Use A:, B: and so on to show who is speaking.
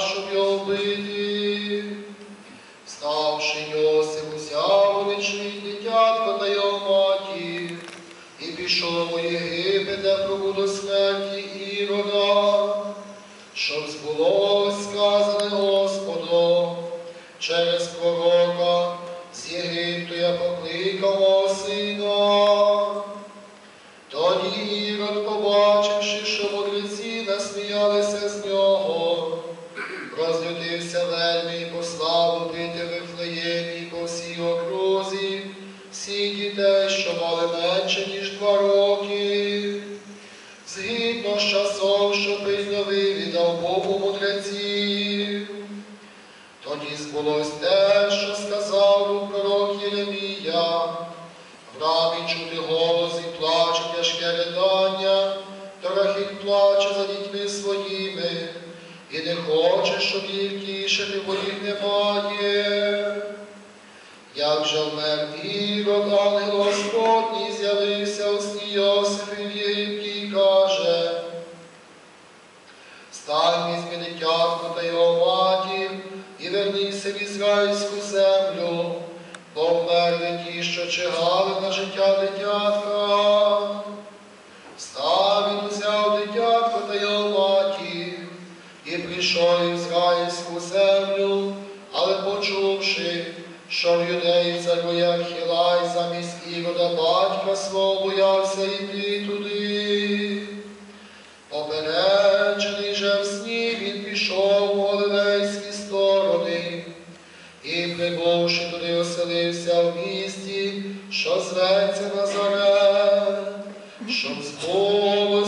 A: щоб його вбити. Ставши Йосип, узяв величний дитятко та його матір, і пішов у Єгипет, де пробув до смерті Ірода, щоб збулось сказане Господом через пророка з Єгипту я покликав сина. Тоді Ірод, побачивши, розлютився вельми і послав убити в Вифлеємі по всій окрузі всіх дітей, що мали менше, ніж два роки. Згідно з часом, що прийняли, віддав Богу мудреців. Тоді збулось те, що сказав у пророк Єремія. В рамі чути голос і плаче тяжке ридання, Торахіль плаче за дітьми хоче, щоб їх тішити, бо їх немає. Як же вмер Ірод, ангел Господній з'явився у сні Йосифі в і каже, Стань візьми дитятку та його матір і вернися в ізраїльську землю, бо вмерли ті, що чигали на життя дитятка. Став він узяв і прийшов в ізраїльську землю, але почувши, що в юдеї царює Архілай замість Ірода батька свого боявся йти туди. Попереджений же в сні він пішов у Галилейські сторони, і, прибувши туди, оселився в місті, що зветься Назарет, щоб збув